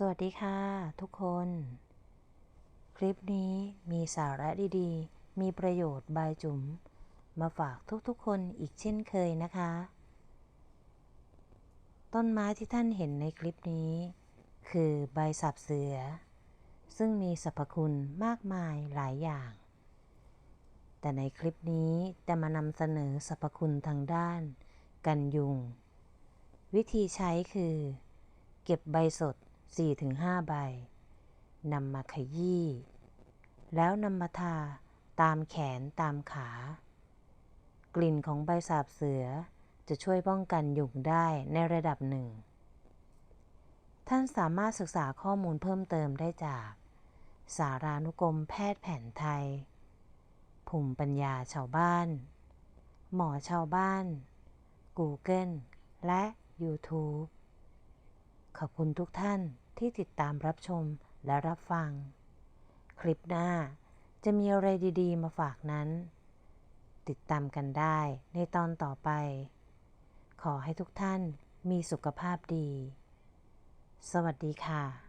สวัสดีค่ะ ทุกคน คลิปนี้มีสาระดีๆ มีประโยชน์บายจุ๋ม มาฝากทุกๆคนอีกเช่นเคยนะคะ ต้นไม้ที่ท่านเห็นในคลิปนี้ คือใบสับเสือ ซึ่งมีสรรพคุณมากมายหลายอย่าง แต่ในคลิปนี้จะมานำเสนอสรรพคุณทางด้าน กันยุง วิธีใช้คือ เก็บใบสด 4-5 ใบนำมาขยี้ แล้วนำมาทาตามแขนตามขา กลิ่นของใบสาบเสือจะช่วยป้องกันยุงได้ในระดับหนึ่ง ท่านสามารถศึกษาข้อมูลเพิ่มเติมได้จาก สารานุกรมแพทย์แผนไทยภูมิปัญญาชาวบ้าน หมอชาวบ้าน Google และ YouTube ขอบคุณทุกท่านที่ติดตามรับชมและรับฟัง คลิปหน้าจะมีอะไรดีๆ มาฝากนั้น ติดตามกันได้ในตอนต่อไป ขอให้ทุกท่านมีสุขภาพดี สวัสดีค่ะ